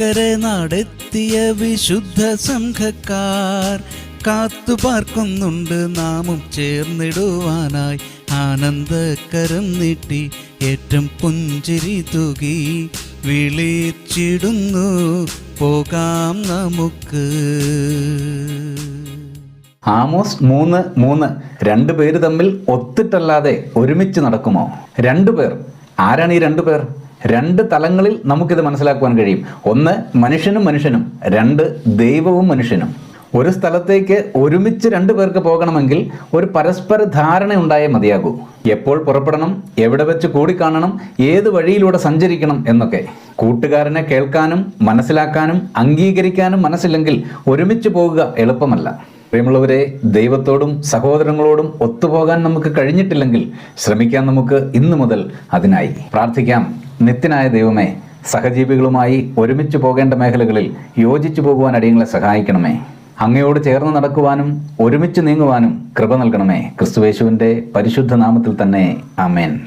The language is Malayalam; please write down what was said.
അക്കരെ നടത്തിയ വിശുദ്ധ സംഘക്കാർ കാത്തു പാർക്കുന്നുണ്ട് നാമും ചേർന്നിടുവാനായി. ആനന്ദക്കരം നീട്ടി ഏറ്റം പുഞ്ചിരി തുകി വിളിച്ചിടുന്നു. പോകാം നമുക്ക്. ആമോസ് മൂന്ന് മൂന്ന്. രണ്ടു പേര് തമ്മിൽ ഒത്തിട്ടല്ലാതെ ഒരുമിച്ച് നടക്കുമോ? രണ്ടു പേർ. ആരാണ് ഈ രണ്ടു പേർ? രണ്ട് തലങ്ങളിൽ നമുക്കിത് മനസ്സിലാക്കുവാൻ കഴിയും. ഒന്ന് മനുഷ്യനും മനുഷ്യനും രണ്ട് ദൈവവും മനുഷ്യനും. ഒരു സ്ഥലത്തേക്ക് ഒരുമിച്ച് രണ്ടു പേർക്ക് പോകണമെങ്കിൽ ഒരു പരസ്പര ധാരണ ഉണ്ടായേ മതിയാകൂ. എപ്പോൾ പുറപ്പെടണം എവിടെ വെച്ച് കൂടിക്കാണണം ഏത് വഴിയിലൂടെ സഞ്ചരിക്കണം എന്നൊക്കെ. കൂട്ടുകാരനെ കേൾക്കാനും മനസ്സിലാക്കാനും അംഗീകരിക്കാനും മനസ്സില്ലെങ്കിൽ ഒരുമിച്ച് പോകുക എളുപ്പമല്ല. പ്രിയമുള്ളവരെ ദൈവത്തോടും സഹോദരങ്ങളോടും ഒത്തുപോകാൻ നമുക്ക് കഴിഞ്ഞിട്ടില്ലെങ്കിൽ ശ്രമിക്കാം നമുക്ക് ഇന്നു മുതൽ അതിനായി പ്രാർത്ഥിക്കാം. നിത്യനായ ദൈവമേ സഹജീവികളുമായി ഒരുമിച്ച് പോകേണ്ട മേഖലകളിൽ യോജിച്ചു പോകുവാൻ അടിയങ്ങളെ സഹായിക്കണമേ. അങ്ങയോട് ചേർന്ന് നടക്കുവാനും ഒരുമിച്ച് നീങ്ങുവാനും കൃപ നൽകണമേ. ക്രിസ്തുവേശുവിന്റെ പരിശുദ്ധ നാമത്തിൽ തന്നെ. ആമേൻ.